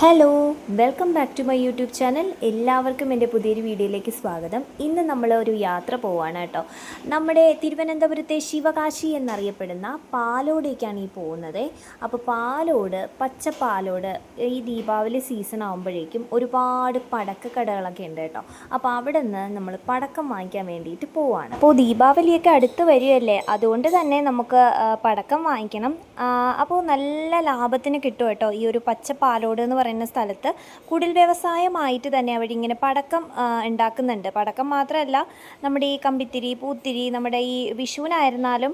Hello welcome back to my YouTube channel എല്ലാവർക്കും എന്റെ പുതിയൊരു വീഡിയോയിലേക്ക് സ്വാഗതം. ഇന്ന് നമ്മൾ ഒരു യാത്ര പോവാണ് കേട്ടോ. നമ്മുടെ തിരുവനന്തപുരത്തെ ശിവകാശി എന്നറിയപ്പെടുന്ന പാലോടേക്കാണ് ഈ പോകുന്നത്. അപ്പോൾ പാലോട് പച്ച പാലോട് ഈ ദീപാവലി സീസൺ ആകുമ്പോഴേക്കും ഒരുപാട് പടക്ക കടകളൊക്കെ ഉണ്ട് കേട്ടോ. അപ്പോൾ അവിടെ നിന്ന് നമ്മൾ പടക്കം വാങ്ങിക്കാൻ വേണ്ടിയിട്ട് പോവാണ്. അപ്പോൾ ദീപാവലിയൊക്കെ അടുത്ത് വരികയല്ലേ അതുകൊണ്ട് തന്നെ നമുക്ക് പടക്കം വാങ്ങിക്കണം. അപ്പോൾ നല്ല ലാഭത്തിന് കിട്ടും കേട്ടോ ഈ ഒരു പച്ച പാലോട് എന്ന് പറയുന്ന സ്ഥലത്ത് കുടിൽ വ്യവസായമായിട്ട് തന്നെ അവരിങ്ങനെ പടക്കം ഉണ്ടാക്കുന്നുണ്ട്. പടക്കം മാത്രമല്ല നമ്മുടെ ഈ കമ്പിത്തിരി പൂത്തിരി നമ്മുടെ ഈ വിഷുവിനായിരുന്നാലും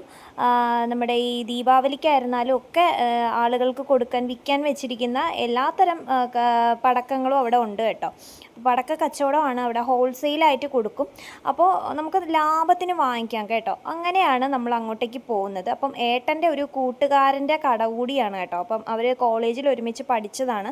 നമ്മുടെ ഈ ദീപാവലിക്കായിരുന്നാലും ഒക്കെ ആളുകൾക്ക് കൊടുക്കാൻ വിൽക്കാൻ വെച്ചിരിക്കുന്ന എല്ലാത്തരം പടക്കങ്ങളും അവിടെ ഉണ്ട് കേട്ടോ. പടക്ക കച്ചവടമാണ് അവിടെ ഹോൾസെയിലായിട്ട് കൊടുക്കും. അപ്പോൾ നമുക്ക് ലാഭത്തിന് വാങ്ങിക്കാം കേട്ടോ. അങ്ങനെയാണ് നമ്മൾ അങ്ങോട്ടേക്ക് പോകുന്നത്. അപ്പം ഏട്ടന്റെ ഒരു കൂട്ടുകാരന്റെ കട കൂടിയാണ് കേട്ടോ. അപ്പം അവർ കോളേജിൽ ഒരുമിച്ച് പഠിച്ചതാണ്.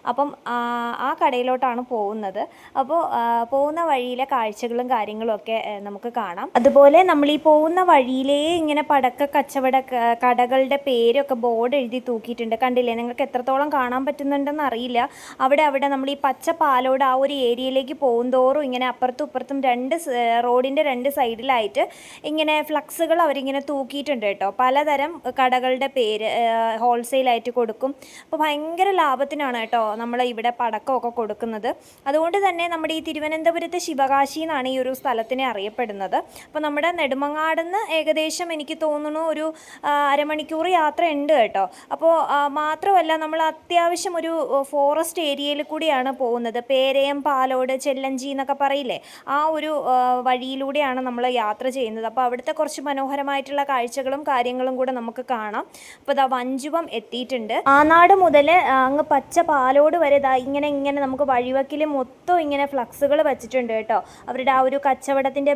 അപ്പം ആ, കടയിലോട്ടാണ് പോകുന്നത്. അപ്പോൾ പോകുന്ന വഴിയിലെ കാഴ്ചകളും കാര്യങ്ങളും ഒക്കെ നമുക്ക് കാണാം. അതുപോലെ നമ്മൾ ഈ പോകുന്ന വഴിയിലേ ഇങ്ങനെ പടക്ക കച്ചവട കടകളുടെ പേരൊക്കെ ബോർഡ് എഴുതി തൂക്കിയിട്ടുണ്ട്. കണ്ടില്ലേ? നിങ്ങൾക്ക് എത്രത്തോളം കാണാൻ പറ്റുന്നുണ്ടെന്ന് അറിയില്ല. അവിടെ അവിടെ നമ്മൾ ഈ പച്ച പാലോട് ആ ഒരു ഏരിയയിലേക്ക് പോകുന്തോറും ഇങ്ങനെ അപ്പുറത്തും ഇപ്പുറത്തും രണ്ട് റോഡിന്റെ രണ്ട് സൈഡിലായിട്ട് ഇങ്ങനെ ഫ്ലക്സുകൾ അവരിങ്ങനെ തൂക്കിയിട്ടുണ്ട് കേട്ടോ. പലതരം കടകളുടെ പേര് ഹോൾസെയിലായിട്ട് കൊടുക്കും. അപ്പോൾ ഭയങ്കര ലാഭത്തിനാണ് കേട്ടോ നമ്മൾ ഇവിടെ പടക്കമൊക്കെ കൊടുക്കുന്നത്. അതുകൊണ്ട് തന്നെ നമ്മുടെ ഈ തിരുവനന്തപുരത്ത് ശിവകാശി എന്നാണ് ഈ ഒരു സ്ഥലത്തിനെ അറിയപ്പെടുന്നത്. അപ്പോൾ നമ്മുടെ നെടുമങ്ങാടുന്ന് ഏകദേശം എനിക്ക് തോന്നുന്നു ഒരു അരമണിക്കൂർ യാത്ര ഉണ്ട് കേട്ടോ അപ്പോൾ മാത്രമല്ല നമ്മൾ അത്യാവശ്യം ഒരു ഫോറസ്റ്റ് ഏരിയയിൽ കൂടിയാണ് പോകുന്നത്. പേരയം പാലോട് ചെല്ലഞ്ചി എന്നൊക്കെ പറയില്ലേ? ആ ഒരു വഴിയിലൂടെയാണ് നമ്മൾ യാത്ര ചെയ്യുന്നത്. അപ്പോൾ അവിടുത്തെ കുറച്ച് മനോഹരമായിട്ടുള്ള കാഴ്ചകളും കാര്യങ്ങളും കൂടെ നമുക്ക് കാണാം. അപ്പോൾ ഇതാ വഞ്ചുവം എത്തിയിട്ടുണ്ട്. ആനാട് മുതൽ അങ്ങ് പച്ച പാലോട് വരെ ഇതാ ഇങ്ങനെ ഇങ്ങനെ നമുക്ക് വഴിവക്കിൽ മൊത്തം ഇങ്ങനെ ഫ്ലക്സുകൾ വെച്ചിട്ടുണ്ട് കേട്ടോ. അവരുടെ ആ ഒരു കച്ചവടത്തിന്റെ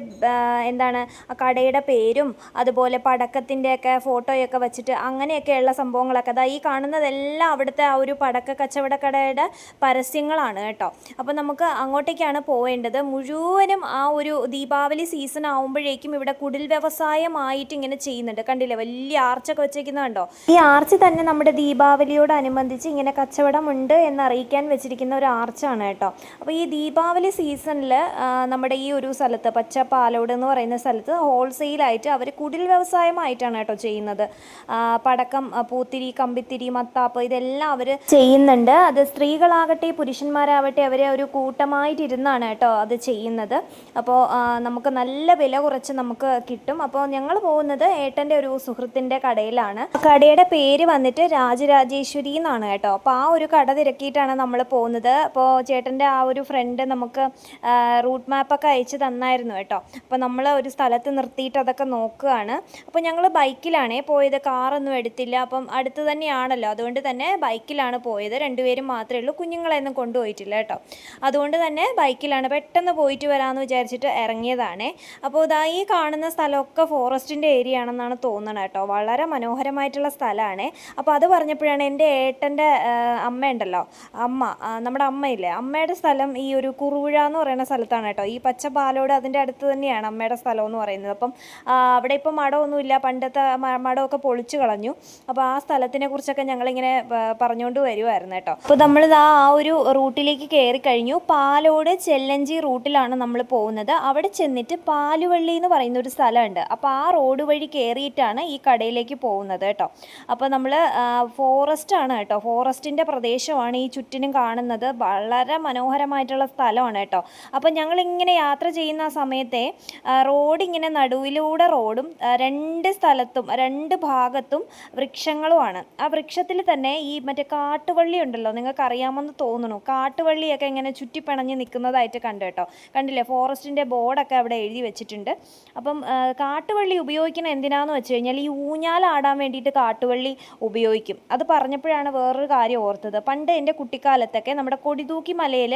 എന്താണ് ആ കടയുടെ പേരും അതുപോലെ പടക്കത്തിന്റെയൊക്കെ ഫോട്ടോയൊക്കെ വെച്ചിട്ട് അങ്ങനെയൊക്കെയുള്ള സംഭവങ്ങളൊക്കെ അതാ ഈ കാണുന്നതെല്ലാം അവിടുത്തെ ആ ഒരു പടക്ക കച്ചവട കടയുടെ പരസ്യങ്ങളാണ് കേട്ടോ. അപ്പോൾ നമുക്ക് അങ്ങോട്ടേക്കാണ് പോവേണ്ടത്. മുഴുവനും ആ ഒരു ദീപാവലി സീസൺ ആകുമ്പോഴേക്കും ഇവിടെ കുടിൽ വ്യവസായമായിട്ട് ഇങ്ങനെ ചെയ്യുന്നുണ്ട്. കണ്ടില്ലേ? വലിയ ആർച്ചൊക്കെ വെച്ചേക്കുന്നത് കണ്ടോ? ഈ ആർച്ച് തന്നെ നമ്മുടെ ദീപാവലിയോടനുബന്ധിച്ച് ഇങ്ങനെ കച്ചവടമുണ്ട് എന്ന് അറിയിക്കാൻ വെച്ചിരിക്കുന്ന ഒരു ആർച്ചാണ് കേട്ടോ. അപ്പോൾ ഈ ദീപാവലി സീസണിൽ നമ്മുടെ ഈ ഒരു സ്ഥലത്ത് പച്ചപ്പാലോട് എന്ന് പറയുന്ന സ്ഥലത്ത് ഹോൾസെയിലായിട്ട് അവർ കുടിൽ വ്യവസായമായിട്ടാണ് കേട്ടോ ചെയ്യുന്നത്. പടക്കം പൂത്തിരി കമ്പിത്തിരി മത്താപ്പ് ഇതെല്ലാം അവർ ചെയ്യുന്നുണ്ട്. അത് സ്ത്രീകളാകട്ടെ പുരുഷന്മാരാവട്ടെ അവരെ ഒരു കൂട്ടമായിട്ടിരുന്നാണ് കേട്ടോ അത് ചെയ്യുന്നത്. അപ്പോൾ നമുക്ക് നല്ല വില കുറച്ച് നമുക്ക് കിട്ടും. അപ്പോൾ ഞങ്ങൾ പോകുന്നത് ഏട്ടന്റെ ഒരു സുഹൃത്തിന്റെ കടയിലാണ്. കടയുടെ പേര് വന്നിട്ട് രാജരാജേശ്വരി എന്നാണ് കേട്ടോ. അപ്പോൾ ആ ഒരു കട തിരക്കിയിട്ടാണ് നമ്മൾ പോകുന്നത്. അപ്പോൾ ചേട്ടന്റെ ആ ഒരു ഫ്രണ്ട് നമുക്ക് റൂട്ട് മാപ്പൊക്കെ അയച്ച് തന്നായിരുന്നു കേട്ടോ. അപ്പോൾ നമ്മൾ ഒരു സ്ഥലത്ത് നിർത്തിയിട്ട് അതൊക്കെ നോക്കുകയാണ്. അപ്പോൾ ഞങ്ങൾ ബൈക്കിലാണേ പോയത്. കാറൊന്നും എടുത്തില്ല. അപ്പം അടുത്ത് തന്നെയാണല്ലോ. അതുകൊണ്ട് തന്നെ ബൈക്കിലാണ് പോയത്. രണ്ടുപേരും മാത്രമേ ഉള്ളൂ. കുഞ്ഞുങ്ങളെയൊന്നും കൊണ്ടുപോയിട്ടില്ല കേട്ടോ. അതുകൊണ്ട് തന്നെ ബൈക്കിലാണ് പെട്ടെന്ന് പോയിട്ട് വരാമെന്ന് വിചാരിച്ചിട്ട് ഇറങ്ങിയതാണേ. അപ്പോൾ ഇതാ ഈ കാണുന്ന സ്ഥലമൊക്കെ ഫോറസ്റ്റിന്റെ ഏരിയ ആണെന്നാണ് തോന്നുന്നത് കേട്ടോ. വളരെ മനോഹരമായിട്ടുള്ള സ്ഥലമാണ്. അപ്പോൾ അത് പറഞ്ഞപ്പോഴാണ് എന്റെ ഏട്ടന്റെ അമ്മയുണ്ടല്ലോ അമ്മ നമ്മുടെ അമ്മയില്ലേ? അമ്മയുടെ സ്ഥലം ഈ ഒരു കുറുവിഴ എന്ന് പറയുന്ന സ്ഥലത്താണ് കേട്ടോ. ഈ പച്ച പാലോട് അതിന്റെ അടുത്ത് തന്നെയാണ് അമ്മയുടെ സ്ഥലം എന്ന് പറയുന്നത്. അപ്പം അവിടെ ഇപ്പം മടമൊന്നുമില്ല പണ്ടത്തെ മടമൊക്കെ പൊളിച്ചു കളഞ്ഞു. അപ്പോൾ ആ സ്ഥലത്തിനെ കുറിച്ചൊക്കെ ഞങ്ങളിങ്ങനെ പറഞ്ഞുകൊണ്ട് വരുമായിരുന്നു കേട്ടോ. അപ്പോൾ നമ്മളിത് ആ ഒരു റൂട്ടിലേക്ക് കയറി കഴിഞ്ഞു. പാലോട് ചെല്ലഞ്ചി റൂട്ടിലാണ് നമ്മൾ പോകുന്നത്. അവിടെ ചെന്നിട്ട് പാലുവള്ളി എന്ന് പറയുന്ന ഒരു സ്ഥലമുണ്ട്. അപ്പോൾ ആ റോഡ് വഴി കയറിയിട്ടാണ് ഈ കടയിലേക്ക് പോകുന്നത് കേട്ടോ. അപ്പോൾ നമ്മൾ ഫോറസ്റ്റ് ആണ് കേട്ടോ. ഫോറസ്റ്റിന്റെ പ്രദേശമാണ് ഈ ചുറ്റിനും കാണുന്നത് വളരെ മനോഹരമായിട്ടുള്ള സ്ഥലമാണ് കേട്ടോ. അപ്പോൾ ഞങ്ങളിങ്ങനെ യാത്ര ചെയ്യുന്ന സമയത്തെ റോഡ് ഇങ്ങനെ നടുവിലൂടെ റോഡും രണ്ട് സ്ഥലത്തും രണ്ട് ഭാഗത്തും വൃക്ഷങ്ങളുമാണ്. ആ വൃക്ഷത്തിൽ തന്നെ ഈ മറ്റേ കാട്ടുവള്ളി ഉണ്ടല്ലോ നിങ്ങൾക്ക് അറിയാമെന്ന് തോന്നുന്നു. കാട്ടുവള്ളിയൊക്കെ ഇങ്ങനെ ചുറ്റിപ്പിണഞ്ഞ് നിൽക്കുന്നതായിട്ട് കണ്ടു കേട്ടോ. കണ്ടില്ലേ? ഫോറസ്റ്റിന്റെ ബോർഡൊക്കെ അവിടെ എഴുതി വെച്ചിട്ടുണ്ട്. അപ്പം കാട്ടുവള്ളി ഉപയോഗിക്കുന്നത് എന്തിനാന്ന് വെച്ച് കഴിഞ്ഞാൽ ഈ ഊഞ്ഞാലാടാൻ വേണ്ടിയിട്ട് കാട്ടുവള്ളി ഉപയോഗിക്കും. അത് പറഞ്ഞപ്പോഴാണ് വേറൊരു കാര്യം ഓർത്തത്. പണ്ട് എന്റെ കുട്ടിക്കാലത്തൊക്കെ നമ്മുടെ കൊടിതൂക്കി മലയിൽ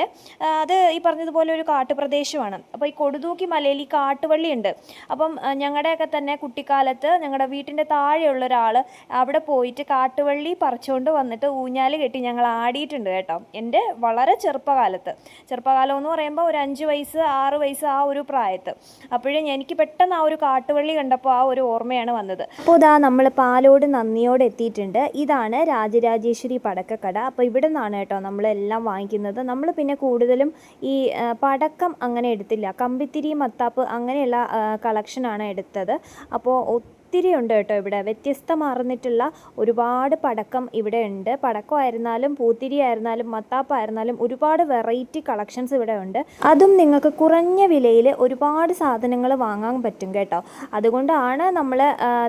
അത് ഈ പറഞ്ഞതുപോലെ ഒരു കാട്ടുപ്രദേശമാണ്. അപ്പോൾ ഈ കൊടുതൂക്കി മലയിൽ ഈ കാട്ടുവള്ളി ഉണ്ട്. അപ്പം ഞങ്ങളുടെയൊക്കെ തന്നെ കുട്ടിക്കാലത്ത് ഞങ്ങളുടെ വീട്ടിന്റെ താഴെയുള്ള ഒരാൾ അവിടെ പോയിട്ട് കാട്ടുവള്ളി പറിച്ചുകൊണ്ട് വന്നിട്ട് ഊഞ്ഞാൽ കെട്ടി ഞങ്ങൾ ആടിയിട്ടുണ്ട് കേട്ടോ. എന്റെ വളരെ ചെറുപ്പകാലത്ത്. ചെറുപ്പകാലം എന്ന് പറയുമ്പോൾ ഒരു അഞ്ച് വയസ്സ് ആറ് വയസ്സ് ആ ഒരു പ്രായത്ത്. അപ്പോഴേ എനിക്ക് പെട്ടെന്ന് ആ ഒരു കാട്ടുവള്ളി കണ്ടപ്പോൾ ആ ഒരു ഓർമ്മയാണ് വന്നത്. അപ്പോൾ ഇതാ നമ്മൾ പാലോട് നന്ദിയോടെ എത്തിയിട്ടുണ്ട്. ഇതാണ് രാജരാജേശ്വരി പടക്കക്കട. അപ്പോൾ ഇവിടെ നിന്നാണ് കേട്ടോ നമ്മളെല്ലാം വാങ്ങിക്കുന്നത്. നമ്മൾ പിന്നെ കൂടുതലും ഈ പടക്കം അങ്ങനെ എടുത്തില്ല. കമ്പിത്തിരി മത്താപ്പ് അങ്ങനെയുള്ള കളക്ഷനാണ് എടുത്തത്. അപ്പോൾ ഒത്തിരി ഉണ്ട് കേട്ടോ ഇവിടെ. വ്യത്യസ്തമാർന്നിട്ടുള്ള ഒരുപാട് പടക്കം ഇവിടെ ഉണ്ട്. പടക്കമായിരുന്നാലും പൂത്തിരി ആയിരുന്നാലും മത്താപ്പായിരുന്നാലും ഒരുപാട് വെറൈറ്റി കളക്ഷൻസ് ഇവിടെ ഉണ്ട്. അതും നിങ്ങൾക്ക് കുറഞ്ഞ വിലയിൽ ഒരുപാട് സാധനങ്ങൾ വാങ്ങാൻ പറ്റും കേട്ടോ. അതുകൊണ്ടാണ് നമ്മൾ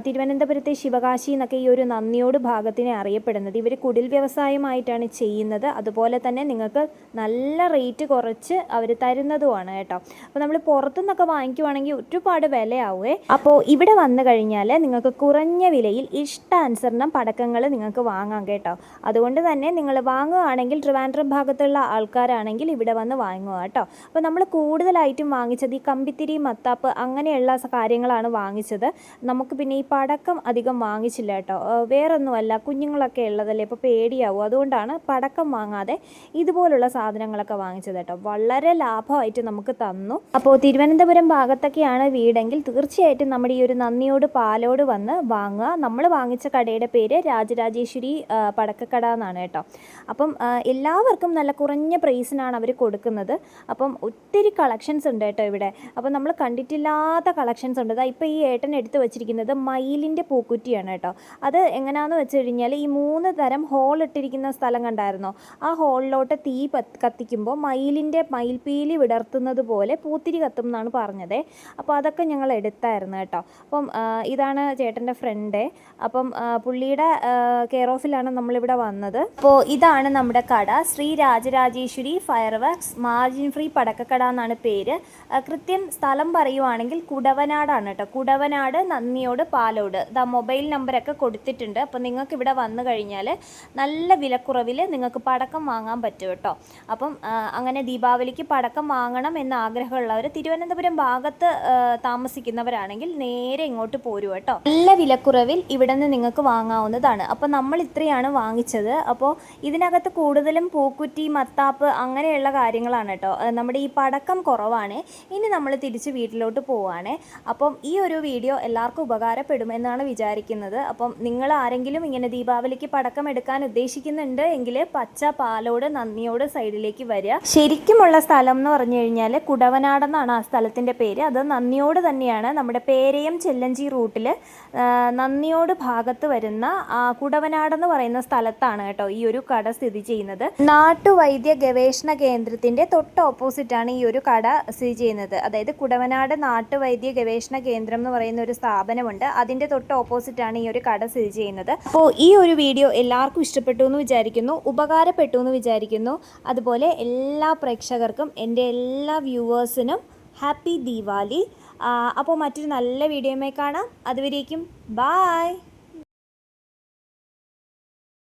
തിരുവനന്തപുരത്തെ ശിവകാശി എന്നൊക്കെ ഈ ഒരു നന്ദിയോട് ഭാഗത്തിനെ അറിയപ്പെടുന്നത്. ഇവർ കുടിൽ വ്യവസായമായിട്ടാണ് ചെയ്യുന്നത്. അതുപോലെ തന്നെ നിങ്ങൾക്ക് നല്ല റേറ്റ് കുറച്ച് അവർ തരുന്നതുമാണ് കേട്ടോ. അപ്പോൾ നമ്മൾ പുറത്തുനിന്നൊക്കെ വാങ്ങിക്കുവാണെങ്കിൽ ഒരുപാട് വിലയാവുമേ അപ്പോൾ ഇവിടെ വന്നു കഴിഞ്ഞാൽ നിങ്ങൾക്ക് കുറഞ്ഞ വിലയിൽ ഇഷ്ടാനുസരണം പടക്കങ്ങൾ നിങ്ങൾക്ക് വാങ്ങാം കേട്ടോ. അതുകൊണ്ട് തന്നെ നിങ്ങൾ വാങ്ങുകയാണെങ്കിൽ ട്രിവാൻഡ്രം ഭാഗത്തുള്ള ആൾക്കാരാണെങ്കിൽ ഇവിടെ വന്ന് വാങ്ങുക കേട്ടോ. അപ്പോൾ നമ്മൾ കൂടുതലായിട്ടും വാങ്ങിച്ചത് ഈ കമ്പിത്തിരി മത്താപ്പ് അങ്ങനെയുള്ള കാര്യങ്ങളാണ് വാങ്ങിച്ചത്. നമുക്ക് പിന്നെ ഈ പടക്കം അധികം വാങ്ങിച്ചില്ല കേട്ടോ. വേറൊന്നുമല്ല കുഞ്ഞുങ്ങളൊക്കെ ഉള്ളതല്ലേ ഇപ്പോൾ പേടിയാവും. അതുകൊണ്ടാണ് പടക്കം വാങ്ങാതെ ഇതുപോലുള്ള സാധനങ്ങളൊക്കെ വാങ്ങിച്ചത് കേട്ടോ. വളരെ ലാഭമായിട്ട് നമുക്ക് തന്നു. അപ്പോൾ തിരുവനന്തപുരം ഭാഗത്തൊക്കെയാണ് വീടെങ്കിൽ തീർച്ചയായിട്ടും നമ്മുടെ ഈ ഒരു നന്ദിയോട് പാലോട് വന്ന് വാങ്ങുക. നമ്മൾ വാങ്ങിച്ച കടയുടെ പേര് രാജരാജേശ്വരി പടക്കക്കട എന്നാണ് കേട്ടോ. അപ്പം എല്ലാവർക്കും നല്ല കുറഞ്ഞ പ്രൈസിനാണ് അവർ കൊടുക്കുന്നത്. അപ്പം ഒത്തിരി കളക്ഷൻസ് ഉണ്ട് കേട്ടോ ഇവിടെ. അപ്പം നമ്മൾ കണ്ടിട്ടില്ലാത്ത കളക്ഷൻസ് ഉണ്ട്. അതാ ഇപ്പോൾ ഈ ഏട്ടൻ എടുത്ത് വെച്ചിരിക്കുന്നത് മയിലിന്റെ പൂക്കുറ്റിയാണ് കേട്ടോ. അത് എങ്ങനെയാണെന്ന് വെച്ച് കഴിഞ്ഞാൽ ഈ മൂന്ന് തരം ഹോൾ ഇട്ടിരിക്കുന്ന സ്ഥലം കണ്ടായിരുന്നോ? ആ ഹോളിലോട്ട് തീ കത്തിക്കുമ്പോൾ മയിലിന്റെ മയിൽപ്പീലി വിടർത്തുന്നത് പോലെ പൂത്തിരി കത്തും എന്നാണ് പറഞ്ഞത്. അപ്പോൾ അതൊക്കെ ഞങ്ങൾ എടുത്തായിരുന്നു കേട്ടോ. അപ്പം ആ, ഇതാണ് ചേട്ടന്റെ ഫ്രണ്ട് അപ്പം പുള്ളിയുടെ കെയർ ഓഫിലാണ് നമ്മളിവിടെ വന്നത്. അപ്പോൾ ഇതാണ് നമ്മുടെ കട. Shri Rajarajeshwari fireworks margin free പടക്കക്കട എന്നാണ് പേര്. കൃത്യം സ്ഥലം പറയുവാണെങ്കിൽ കുടവനാടാണ് കേട്ടോ കുടവനാട് നന്ദിയോട് പാലോട്. ദാ മൊബൈൽ നമ്പറൊക്കെ കൊടുത്തിട്ടുണ്ട്. അപ്പോൾ നിങ്ങൾക്ക് ഇവിടെ വന്നു കഴിഞ്ഞാൽ നല്ല വിലക്കുറവിൽ നിങ്ങൾക്ക് പടക്കം വാങ്ങാൻ പറ്റും കേട്ടോ അപ്പം അങ്ങനെ ദീപാവലിക്ക് പടക്കം വാങ്ങണം എന്ന ആഗ്രഹമുള്ളവർ തിരുവനന്തപുരം ഭാഗത്ത് താമസിക്കുന്നവരാണെങ്കിൽ നേരെ ഇങ്ങോട്ട് പോരൂ കേട്ടോ. നല്ല വിലക്കുറവിൽ ഇവിടെ നിന്ന് നിങ്ങൾക്ക് വാങ്ങാവുന്നതാണ്. അപ്പോൾ നമ്മൾ ഇത്രയാണ് വാങ്ങിച്ചത്. അപ്പോൾ ഇതിനകത്ത് കൂടുതലും പൂക്കുറ്റി മത്താപ്പ് അങ്ങനെയുള്ള കാര്യങ്ങളാണ് കേട്ടോ. നമ്മുടെ ഈ പടക്കം കുറവാണ്. ഇനി നമ്മൾ തിരിച്ച് വീട്ടിലോട്ട് പോവാണ്. അപ്പം ഈ ഒരു വീഡിയോ എല്ലാവർക്കും ഉപകാരപ്പെടുമെന്നാണ് വിചാരിക്കുന്നത്. അപ്പം നിങ്ങൾ ആരെങ്കിലും ഇങ്ങനെ ദീപാവലിക്ക് പടക്കം എടുക്കാൻ ഉദ്ദേശിക്കുന്നുണ്ട് എങ്കിൽ പച്ച പാലോട് നന്ദിയോട് സൈഡിലേക്ക് വരിക. ശരിക്കുമുള്ള സ്ഥലം എന്ന് പറഞ്ഞു കഴിഞ്ഞാൽ കുടവനാടെന്നാണ് ആ സ്ഥലത്തിന്റെ പേര്. അത് നന്ദിയോട് തന്നെയാണ്. നമ്മുടെ പേരയം ചെല്ലഞ്ചി റൂട്ടിൽ നന്ദിയോട് ഭാഗത്ത് വരുന്ന കുടവനാട് കുടവനാടെന്ന് പറയുന്ന സ്ഥലത്താണ് കേട്ടോ ഈ ഒരു കട സ്ഥിതി ചെയ്യുന്നത്. നാട്ടുവൈദ്യ ഗവേഷണ കേന്ദ്രത്തിന്റെ തൊട്ട് ഓപ്പോസിറ്റാണ് ഈ ഒരു കട സ്ഥിതി ചെയ്യുന്നത്. അതായത് കുടവനാട് നാട്ടുവൈദ്യ ഗവേഷണ കേന്ദ്രം എന്ന് പറയുന്ന ഒരു സ്ഥാപനമുണ്ട്. അതിന്റെ തൊട്ട് ഓപ്പോസിറ്റാണ് ഈ ഒരു കട സ്ഥിതി ചെയ്യുന്നത്. അപ്പോൾ ഈ ഒരു വീഡിയോ എല്ലാവർക്കും ഇഷ്ടപ്പെട്ടു എന്ന് വിചാരിക്കുന്നു. ഉപകാരപ്പെട്ടു എന്ന് വിചാരിക്കുന്നു. അതുപോലെ എല്ലാ പ്രേക്ഷകർക്കും എന്റെ എല്ലാ വ്യൂവേഴ്സിനും ഹാപ്പി ദീപാവലി. അപ്പോൾ മറ്റൊരു നല്ല വീഡിയോയുമായി കാണാം. അതുവരേക്കും ബായ്